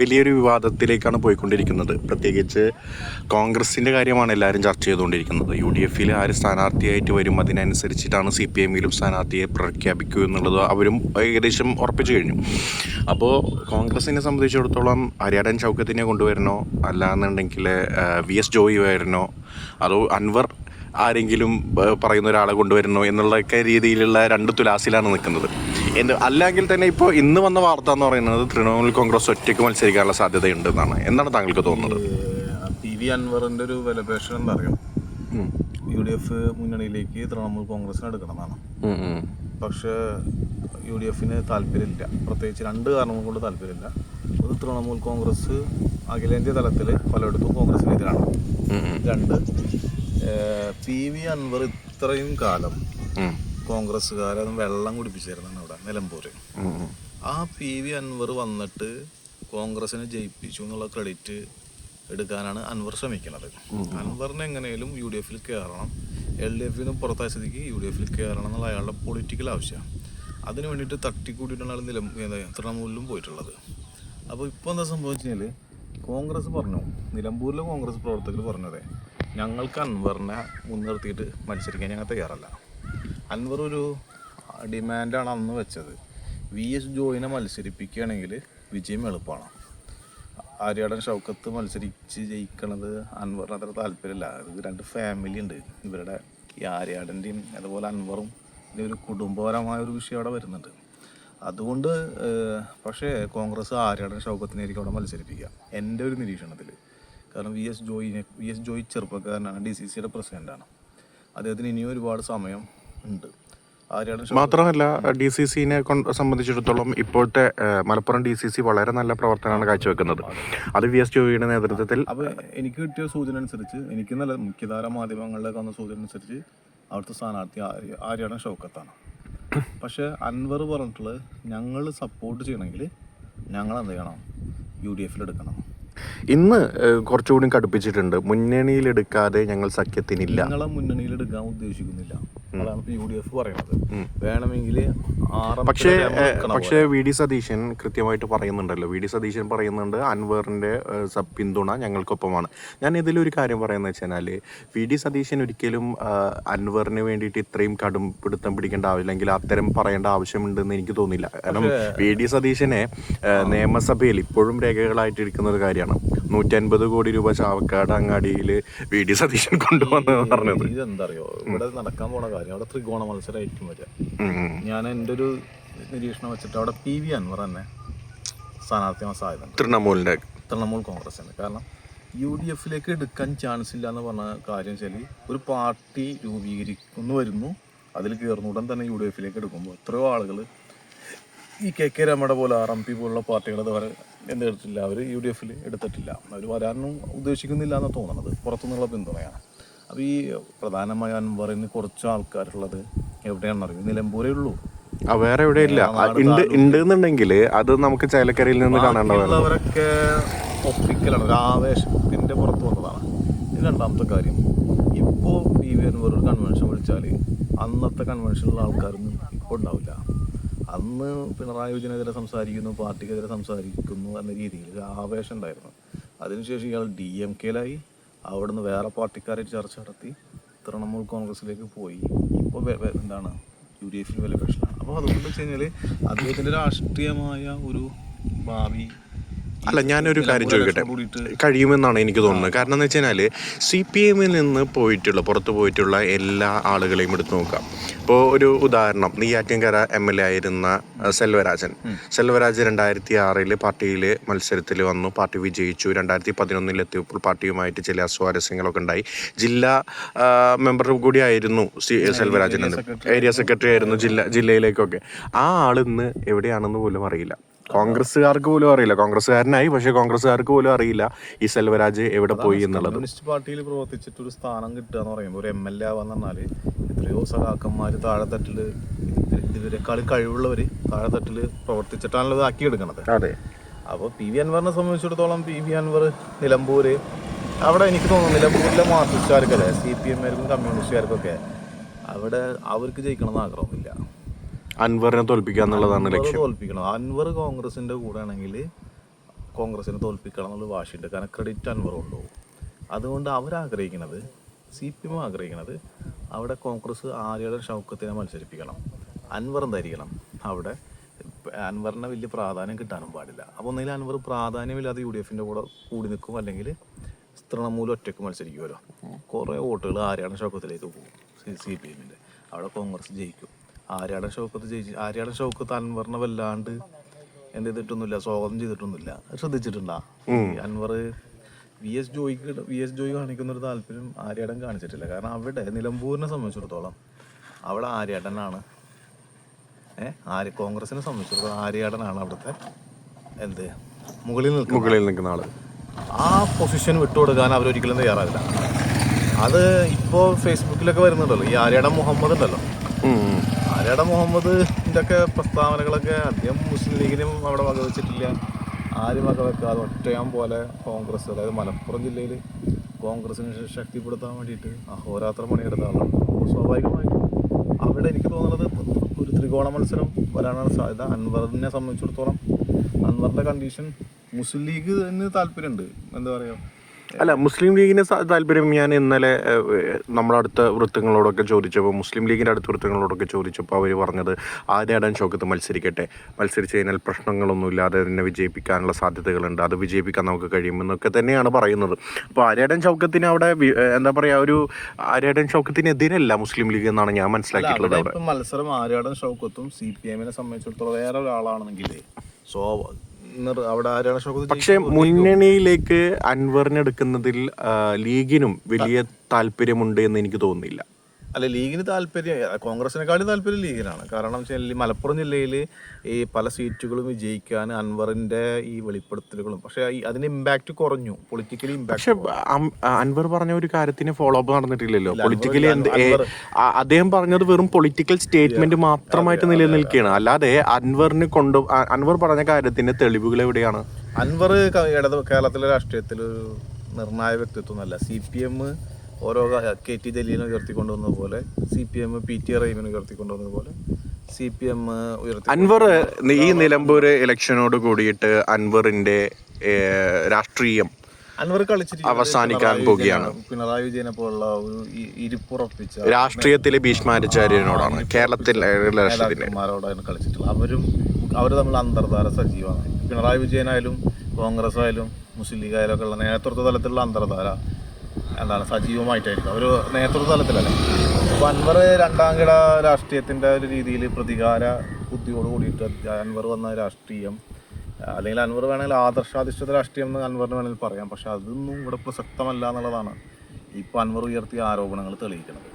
വലിയൊരു വിവാദത്തിലേക്കാണ് പോയിക്കൊണ്ടിരിക്കുന്നത്. പ്രത്യേകിച്ച് കോൺഗ്രസിന്റെ കാര്യമാണ് എല്ലാവരും ചർച്ച ചെയ്തുകൊണ്ടിരിക്കുന്നത്. യു ഡി എഫിൽ ആര് സ്ഥാനാർത്ഥിയായിട്ട് വരും? അതിനനുസരിച്ചിട്ടാണ് സി പി എമ്മിലും സ്ഥാനാർത്ഥിയെ പ്രഖ്യാപിക്കൂ എന്നുള്ളത് അവരും ഏകദേശം ഉറപ്പിച്ചു കഴിഞ്ഞു. അപ്പോൾ കോൺഗ്രസിനെ സംബന്ധിച്ചിടത്തോളം ഹരിയാടൻ ചൗക്കത്തിനെ കൊണ്ടുവരണോ? അല്ലാന്നുണ്ടെങ്കിൽ വി എസ് ജോയി വരണോ അതോ അൻവർ ആരെങ്കിലും പറയുന്ന ഒരാളെ കൊണ്ടുവരണോ? എന്നുള്ളൊക്കെ രീതിയിലുള്ള രണ്ട് തുലാസിലാണ് നിൽക്കുന്നത്. അല്ലെങ്കിൽ തന്നെ ഇപ്പോൾ ഇന്ന് വന്ന വാർത്ത എന്ന് പറയുന്നത് തൃണമൂൽ കോൺഗ്രസ് ഒറ്റയ്ക്ക് മത്സരിക്കാനുള്ള സാധ്യതയുണ്ട് എന്നാണ് എന്താണ് താങ്കൾക്ക് തോന്നുന്നത്? പി വി അൻവറിന്റെ ഒരു വിലപേശം എന്താ അറിയോ യു ഡി എഫ് മുന്നണിയിലേക്ക് തൃണമൂൽ കോൺഗ്രസിന് എടുക്കണമെന്നാണ്. പക്ഷെ യു ഡി എഫിന് താല്പര്യമില്ല. പ്രത്യേകിച്ച് രണ്ട് കാരണങ്ങൾ കൊണ്ട് താല്പര്യമില്ല. ഒരു തൃണമൂൽ കോൺഗ്രസ് അഖിലേന്ത്യാ തലത്തിൽ പലയിടത്തും കോൺഗ്രസിനെതിരാണ്. രണ്ട് പി വി അൻവർ ഇത്രയും കാലം കോൺഗ്രസ്സുകാരെ വെള്ളം കുടിപ്പിച്ചായിരുന്നു അവിടെ. നിലമ്പൂര്. ആ പി വി അൻവർ വന്നിട്ട് കോൺഗ്രസിനെ ജയിപ്പിച്ചു എന്നുള്ള ക്രെഡിറ്റ് എടുക്കാനാണ് അൻവർ ശ്രമിക്കുന്നത് അൻവറിന് എങ്ങനെയും യു ഡി എഫിൽ കയറണം എൽ ഡി എഫിൽ നിന്ന് പുറത്തായ സ്ഥിതിക്ക് യു ഡി എഫിൽ കയറണം എന്നുള്ള അയാളുടെ പൊളിറ്റിക്കൽ ആവശ്യമാണ്. അതിന് വേണ്ടിയിട്ട് തട്ടിക്കൂട്ടിയിട്ടാണ് നിലം തൃണമൂലിലും പോയിട്ടുള്ളത്. അപ്പോൾ ഇപ്പോൾ എന്താ സംഭവിച്ചാൽ കോൺഗ്രസ് പറഞ്ഞു നിലമ്പൂരിലെ കോൺഗ്രസ് പ്രവർത്തകർ പറഞ്ഞതേ ഞങ്ങൾക്ക് അൻവറിനെ മുൻനിർത്തിയിട്ട് മത്സരിക്കാൻ ഞങ്ങൾ തയ്യാറല്ല. അൻവർ ഒരു ഡിമാൻഡാണ് അന്ന് വെച്ചത്. വി എസ് ജോയിനെ മത്സരിപ്പിക്കുകയാണെങ്കിൽ വിജയം എളുപ്പമാണ്. ആര്യാടൻ ഷൗക്കത്ത് മത്സരിച്ച് ജയിക്കണത് അൻവറിന് അത്ര താല്പര്യമില്ല. ഇത് രണ്ട് ഫാമിലി ഉണ്ട്. ഇവരുടെ ഈ ആര്യാടന്റെയും അതുപോലെ അൻവറും ഇതിന്റെ ഒരു കുടുംബപരമായ ഒരു വിഷയം അവിടെ വരുന്നുണ്ട്. അതുകൊണ്ട് പക്ഷേ കോൺഗ്രസ് ആര്യാടൻ ഷൗക്കത്തിനായിരിക്കും അവിടെ മത്സരിപ്പിക്കുക. എന്റെ ഒരു നിരീക്ഷണത്തിൽ. കാരണം വി എസ് ജോയിനെ വി എസ് ജോയി ചെറുപ്പക്കാരനാണ്. ഡി സി സിയുടെ പ്രസിഡന്റാണ്. അദ്ദേഹത്തിന് ഇനിയും ഒരുപാട് സമയം ഉണ്ട്. മാത്രമല്ല ഡി സി സിനെ സംബന്ധിച്ചിടത്തോളം ഇപ്പോഴത്തെ മലപ്പുറം ഡി സി സി വളരെ നല്ല പ്രവർത്തനമാണ് കാഴ്ചവെക്കുന്നത്. അത് വി എസ് ജോയിയുടെ നേതൃത്വത്തിൽ അപ്പോൾ എനിക്ക് കിട്ടിയ സൂചന അനുസരിച്ച് എനിക്ക് നല്ല മുഖ്യധാര മാധ്യമങ്ങളിലേക്ക് വന്ന സൂചന അനുസരിച്ച് അവിടുത്തെ സ്ഥാനാർത്ഥി ആര്യ- ആര്യാടൻ ഷൗക്കത്താണ് പക്ഷെ അൻവർ പറഞ്ഞിട്ടുള്ളത് ഞങ്ങൾ സപ്പോർട്ട് ചെയ്യണമെങ്കിൽ ഞങ്ങൾ എന്ത് ചെയ്യണം? യു ഡി എഫിൽ എടുക്കണം. ഇന്ന് കുറച്ചുകൂടി കടുപ്പിച്ചിട്ടുണ്ട്. മുന്നണിയിൽ എടുക്കാതെ ഞങ്ങൾ സഖ്യത്തിനില്ല. ഞങ്ങളെ മുന്നണിയിൽ എടുക്കാൻ ഉദ്ദേശിക്കുന്നില്ല. അതാണ് ഇപ്പോൾ യു ഡി എഫ് പറയുന്നത് വേണമെങ്കിൽ പക്ഷേ പക്ഷേ വി ഡി സതീശൻ കൃത്യമായിട്ട് പറയുന്നുണ്ടല്ലോ. വി ഡി സതീശൻ പറയുന്നുണ്ട് അൻവറിന്റെ പിന്തുണ ഞങ്ങൾക്കൊപ്പമാണ്. ഞാൻ ഇതിലൊരു കാര്യം പറയുന്നത് വെച്ചാൽ വി ഡി സതീശൻ ഒരിക്കലും അൻവറിന് വേണ്ടിയിട്ട് ഇത്രയും കടും പിടുത്തം പിടിക്കേണ്ട ആവശ്യം അല്ലെങ്കിൽ അത്തരം പറയേണ്ട ആവശ്യമുണ്ടെന്ന് എനിക്ക് തോന്നില്ല. കാരണം വി ഡി സതീശനെ നിയമസഭയിൽ ഇപ്പോഴും രേഖകളായിട്ട് രേഖകളായിട്ടിരിക്കുന്ന ഒരു കാര്യമാണ്. നൂറ്റി അൻപത് കോടി രൂപ ചാവക്കാട് അങ്ങാടിയിൽ വി ഡി സതീശൻ കൊണ്ടുവന്നു പറഞ്ഞത്. ഇതെന്തറിയോ? ഇവിടെ നടക്കാൻ പോണ കാര്യം അവിടെ ത്രികോണ മത്സരമായിരിക്കും വരിക. ഉം, ഉം. ഞാൻ എന്റെ ഒരു നിരീക്ഷണം വെച്ചിട്ട് അവിടെ പി വി അൻവർ തന്നെ സ്ഥാനാർത്ഥിയാവാൻ സാധ്യത തൃണമൂലിന്റെ തൃണമൂൽ കോൺഗ്രസിന്. കാരണം യു ഡി എഫിലേക്ക് എടുക്കാൻ ചാൻസ് ഇല്ല എന്ന് പറഞ്ഞ കാര്യം വെച്ചാൽ ഒരു പാർട്ടി രൂപീകരിക്കുന്നു വരുന്നു അതിൽ കയറുന്ന ഉടൻ തന്നെ യു ഡി എഫിലേക്ക് എടുക്കുമ്പോൾ എത്രയോ ആളുകൾ ഈ കെ കെ രമയുടെ പോലെ ആർ എം പി പോലുള്ള പാർട്ടികൾ ഇതുവരെ എന്തെടുത്തില്ല അവർ യു ഡി എഫിൽ എടുത്തിട്ടില്ല. അവർ വരാനും ഉദ്ദേശിക്കുന്നില്ല എന്നാണ് തോന്നുന്നത് പുറത്തുനിന്നുള്ള പിന്തുണയാണ്. അപ്പോൾ ഈ പ്രധാനമായ അൻവറിന് കുറച്ച് ആൾക്കാരുള്ളത് എവിടെയാണെന്ന് അറിയും? നിലമ്പൂരേ ഉള്ളൂ. ആ വേറെ എവിടെ ഇല്ല. ഉണ്ട് ഉണ്ട് എന്നുണ്ടെങ്കിൽ അത് നമുക്ക് ചേലക്കരയിൽ നിന്ന് കാണേണ്ടതാണ് ബാക്കിയുള്ളവരൊക്കെ ഒപ്പിക്കലാണ്. ഒരു ആവേശത്തിന്റെ പുറത്ത് വന്നതാണ്. ഇത് രണ്ടാമത്തെ കാര്യം. ഇപ്പോൾ പി വി അൻവർ ഒരു കൺവെൻഷൻ വിളിച്ചാൽ അന്നത്തെ കൺവെൻഷനിലുള്ള ആൾക്കാരൊന്നും ഇപ്പോൾ ഉണ്ടാവില്ല. അന്ന് പിണറായി വിജയനെതിരെ സംസാരിക്കുന്നു പാർട്ടിക്കെതിരെ സംസാരിക്കുന്നു എന്ന രീതിയിൽ ആവേശം ഉണ്ടായിരുന്നു. അതിനുശേഷം ഇയാൾ ഡി എം കെയിലായി. അവിടുന്ന് വേറെ പാർട്ടിക്കാരെ ചർച്ച നടത്തി. തൃണമൂൽ കോൺഗ്രസ്സിലേക്ക് പോയി. ഇപ്പോൾ എന്താണ്? യു ഡി എഫിൽ വില പ്രശ്നമാണ്. അപ്പോൾ അതുകൊണ്ട് വെച്ച് കഴിഞ്ഞാൽ അദ്ദേഹത്തിന്റെ രാഷ്ട്രീയമായ ഒരു ഭാവി അല്ല ഞാനൊരു കാര്യം ചോദിക്കട്ടെ. കഴിയുമെന്നാണ് എനിക്ക് തോന്നുന്നത്. കാരണം എന്ന് വെച്ച് കഴിഞ്ഞാൽ സി പി എമ്മിൽ നിന്ന് പോയിട്ടുള്ള പുറത്ത് പോയിട്ടുള്ള എല്ലാ ആളുകളെയും എടുത്തു നോക്കാം. ഇപ്പോൾ ഒരു ഉദാഹരണം. നെയ്യാറ്റിൻകര എം എൽ എ ആയിരുന്ന സെൽവരാജൻ സെൽവരാജൻ. സെൽവരാജ് രണ്ടായിരത്തി ആറിൽ പാർട്ടിയിൽ മത്സരത്തിൽ വന്നു. പാർട്ടി വിജയിച്ചു. രണ്ടായിരത്തി പതിനൊന്നിൽ എത്തിയപ്പോൾ പാർട്ടിയുമായിട്ട് ചില അസ്വാരസ്യങ്ങളൊക്കെ ഉണ്ടായി. ജില്ലാ മെമ്പർ കൂടിയായിരുന്നു സി സെൽവരാജൻ ഏരിയ സെക്രട്ടറി ആയിരുന്നു ജില്ല ജില്ലയിലേക്കൊക്കെ. ആ ആൾ ഇന്ന് എവിടെയാണെന്ന് പോലും അറിയില്ല. കോൺഗ്രസ്സുകാർക്ക് പോലും അറിയില്ല. കോൺഗ്രസ്സുകാരനായി പക്ഷേ കോൺഗ്രസ്സുകാർക്ക് പോലും അറിയില്ല ഈ സെൽവരാജ് എവിടെ പോയി എന്നുള്ളത്. കമ്മ്യൂണിസ്റ്റ് പാർട്ടിയിൽ പ്രവർത്തിച്ചിട്ട് ഒരു സ്ഥാനം കിട്ടുക എന്ന് പറയുമ്പോൾ ഒരു എം എൽ എ ആവാന്ന് പറഞ്ഞാൽ എത്രയോ സഖാക്കന്മാർ താഴെത്തട്ടിൽ ഇതിനേക്കാൾ കഴിവുള്ളവർ താഴെത്തട്ടിൽ പ്രവർത്തിച്ചിട്ടാണല്ലോ ഇത് ആക്കിയെടുക്കണത്. അതെ. അപ്പോൾ പി വി അൻവറിനെ സംബന്ധിച്ചിടത്തോളം പി വി അൻവർ നിലമ്പൂര് അവിടെ എനിക്ക് തോന്നുന്നു നിലമ്പൂരിലെ മാർക്സിസ്റ്റുകാർക്കല്ലേ സി പി എമ്മുകാർക്കും കമ്മ്യൂണിസ്റ്റുകാർക്കൊക്കെ അവിടെ അവർക്ക് ജയിക്കണമെന്ന് ആഗ്രഹമില്ല. അൻവറിനെ തോൽപ്പിക്കുക എന്നുള്ളതാണ് ലക്ഷ്യം. തോൽപ്പിക്കണം. അൻവർ കോൺഗ്രസിന്റെ കൂടെ ആണെങ്കിൽ കോൺഗ്രസിനെ തോൽപ്പിക്കണം എന്നുള്ള വാശിയുണ്ട്. കാരണം ക്രെഡിറ്റ് അൻവർ കൊണ്ടുപോകും. അതുകൊണ്ട് അവരാഗ്രഹിക്കുന്നത് സി പി എം ആഗ്രഹിക്കുന്നത് അവിടെ കോൺഗ്രസ് ആര്യയുടെ ഷൗക്കത്തിനെ മത്സരിപ്പിക്കണം. അൻവർ എന്തായിരിക്കണം? അവിടെ അൻവറിനെ വലിയ പ്രാധാന്യം കിട്ടാനും പാടില്ല. അപ്പോൾ ഒന്നുകിൽ അൻവർ പ്രാധാന്യമില്ലാതെ യു ഡി എഫിന്റെ കൂടെ കൂടി നിൽക്കും അല്ലെങ്കിൽ തൃണമൂലം ഒറ്റയ്ക്ക് മത്സരിക്കുമല്ലോ. കുറേ വോട്ടുകൾ ആര്യാടൻ ഷൗക്കത്തിലേക്ക് പോകും. സി സി പി എമ്മിന്റെ അവിടെ കോൺഗ്രസ് ജയിക്കും. ആര്യാടൻ ഷൗക്കത്ത് ജയിച്ച് ആര്യാടൻ ഷൗക്കത്ത് അൻവറിനെ വല്ലാണ്ട് എന്ത് ചെയ്തിട്ടൊന്നുമില്ല സ്വാഗതം ചെയ്തിട്ടൊന്നുമില്ല. ശ്രദ്ധിച്ചിട്ടുണ്ടാ? അൻവർ വി എസ് ജോയിക്ക് വി എസ് ജോയി കാണിക്കുന്ന ഒരു താല്പര്യം ആര്യാടൻ കാണിച്ചിട്ടില്ല. കാരണം അവിടെ നിലമ്പൂരിനെ സംബന്ധിച്ചിടത്തോളം അവിടെ ആര്യാടനാണ്. ഏഹ് ആര്യ കോൺഗ്രസിനെ സംബന്ധിച്ചിടത്തോളം ആര്യാടനാണ് അവിടുത്തെ എന്ത് മുകളിൽ മുകളിൽ നിൽക്കുന്ന ആൾ. ആ പൊസിഷൻ വിട്ടുകൊടുക്കാൻ അവരൊരിക്കലും തയ്യാറാവില്ല. അത് ഇപ്പോൾ ഫേസ്ബുക്കിലൊക്കെ വരുന്നുണ്ടല്ലോ. ഈ ആര്യാടൻ മുഹമ്മദ് ഉണ്ടല്ലോ. ഉം, മുഹമ്മദിന്റെ മുഹമ്മദ് ഒക്കെ പ്രസ്താവനകളൊക്കെ അദ്ദേഹം മുസ്ലിം ലീഗിനും അവിടെ വകവെച്ചിട്ടില്ല. ആരും വകവെക്കാതെ ഒറ്റയാൻ പോലെ കോൺഗ്രസ് അതായത് മലപ്പുറം ജില്ലയിൽ കോൺഗ്രസിനെ ശക്തിപ്പെടുത്താൻ വേണ്ടിയിട്ട് അഹോരാത്രം പണിയെടുത്ത ആളാണ് അപ്പോൾ സ്വാഭാവികമായിട്ടും അവിടെ എനിക്ക് തോന്നുന്നത് ഒരു ത്രികോണ മത്സരം വരാനാണ് സാധ്യത. അൻവറിനെ സംബന്ധിച്ചിടത്തോളം അൻവറിന്റെ കണ്ടീഷൻ മുസ്ലിം ലീഗ് ലീഗിന് താല്പര്യമുണ്ട്. എന്താ പറയുക? അല്ല മുസ്ലിം ലീഗിന് താല്പര്യം ഞാൻ ഇന്നലെ നമ്മളടുത്ത വൃത്തങ്ങളോടൊക്കെ ചോദിച്ചപ്പോൾ മുസ്ലിം ലീഗിന്റെ അടുത്ത വൃത്തങ്ങളോടൊക്കെ ചോദിച്ചപ്പോൾ അവർ പറഞ്ഞത് ആര്യാടൻ ചോക്കത്ത് മത്സരിക്കട്ടെ. മത്സരിച്ച് കഴിഞ്ഞാൽ പ്രശ്നങ്ങളൊന്നുമില്ലാതെ തന്നെ വിജയിപ്പിക്കാനുള്ള സാധ്യതകളുണ്ട്. അത് വിജയിപ്പിക്കാൻ നമുക്ക് കഴിയുമെന്നൊക്കെ തന്നെയാണ് പറയുന്നത്. അപ്പോൾ ആര്യാടൻ ഷൗക്കത്തിന് അവിടെ എന്താ പറയുക ഒരു ആര്യാടൻ ഷൗക്കത്തിനെതിരല്ല മുസ്ലിം ലീഗ് എന്നാണ് ഞാൻ മനസ്സിലാക്കിയിട്ടുള്ളത് മത്സരം ആര്യാടൻ ഷൗക്കത്തും സി പി എമ്മിനെ സംബന്ധിച്ചിടത്തോളം വേറെ ഒരാളാണെങ്കിൽ സോ പക്ഷേ മുന്നണിയിലേക്ക് അൻവറിനെടുക്കുന്നതിൽ ലീഗിനും വലിയ താല്പര്യമുണ്ട് എന്ന് എനിക്ക് തോന്നുന്നില്ല. അല്ല ലീഗിന് താല്പര്യം കോൺഗ്രസിനെക്കാളും താല്പര്യം ലീഗിനാണ്. കാരണം വെച്ചാൽ മലപ്പുറം ജില്ലയിൽ ഈ പല സീറ്റുകളും വിജയിക്കാൻ അൻവറിന്റെ ഈ വെളിപ്പെടുത്തലുകളും പക്ഷേ ഈ അതിന് ഇമ്പാക്റ്റ് കുറഞ്ഞു പൊളിറ്റിക്കലി പക്ഷെ ഇമ്പാക്ട് അം- അൻവർ പറഞ്ഞ ഒരു കാര്യത്തിന് ഫോളോ അപ്പ് നടന്നിട്ടില്ലല്ലോ? പൊളിറ്റിക്കലി എന്ത് അദ്ദേഹം പറഞ്ഞത് വെറും പൊളിറ്റിക്കൽ സ്റ്റേറ്റ്മെന്റ് മാത്രമായിട്ട് നിലനിൽക്കുകയാണ്. അല്ലാതെ അൻവറിന് കൊണ്ട് അൻവർ പറഞ്ഞ കാര്യത്തിന്റെ തെളിവുകൾ എവിടെയാണ്? അൻവർ കേരളത്തിലെ രാഷ്ട്രീയത്തിൽ നിർണായ വ്യക്തിത്വം അല്ല സി പി എം ഓരോ ക- ടി ജലീലിനെ ഉയർത്തിക്കൊണ്ടുവന്നത് പോലെ C P M P T റഹീമിനെ ഉയർത്തിക്കൊണ്ടുവന്നത് പോലെ സി പി എം ഉയർത്തി അൻവർ ഈ നിലമ്പൂർ ഇലക്ഷനോട് കൂടിയിട്ട് അൻവറിന്റെ രാഷ്ട്രീയം അൻവർ കളിച്ചിട്ട് അവസാനിക്കാൻ പോകുകയാണ് പോവുകയാണ്. പിണറായി വിജയനെ പോലുള്ള ഒരു ഇരിപ്പുറപ്പിച്ച രാഷ്ട്രീയത്തിലെ ഭീഷ്മാചാര്യനോടാണ് കേരളത്തിലെ നേതാക്കന്മാരോടാണ് കളിച്ചിട്ടുള്ളത്. അവരും അവർ തമ്മിൽ അന്തർധാര സജീവമാണ്. പിണറായി വിജയനായാലും കോൺഗ്രസ് ആയാലും മുസ്ലിം ലീഗ് ആയാലും ഒക്കെ ഉള്ള നേതൃത്വ തലത്തിലുള്ള അന്തർധാര എന്താണ് സജീവമായിട്ടായിരിക്കും. അവർ നേതൃത്വതലത്തിലല്ലേ അപ്പോൾ അൻവർ രണ്ടാം കിട രാഷ്ട്രീയത്തിന്റെ ഒരു രീതിയിൽ പ്രതികാര ബുദ്ധിയോട് കൂടിയിട്ട് അൻവർ വന്ന രാഷ്ട്രീയം അല്ലെങ്കിൽ അൻവർ വേണമെങ്കിൽ ആദർശാധിഷ്ഠിത രാഷ്ട്രീയം എന്ന് അൻവറിന് വേണമെങ്കിൽ പറയാം. പക്ഷെ അതൊന്നും ഇവിടെ പ്രസക്തമല്ല എന്നുള്ളതാണ് ഇപ്പോൾ അൻവർ ഉയർത്തിയ ആരോപണങ്ങൾ തെളിയിക്കുന്നത്.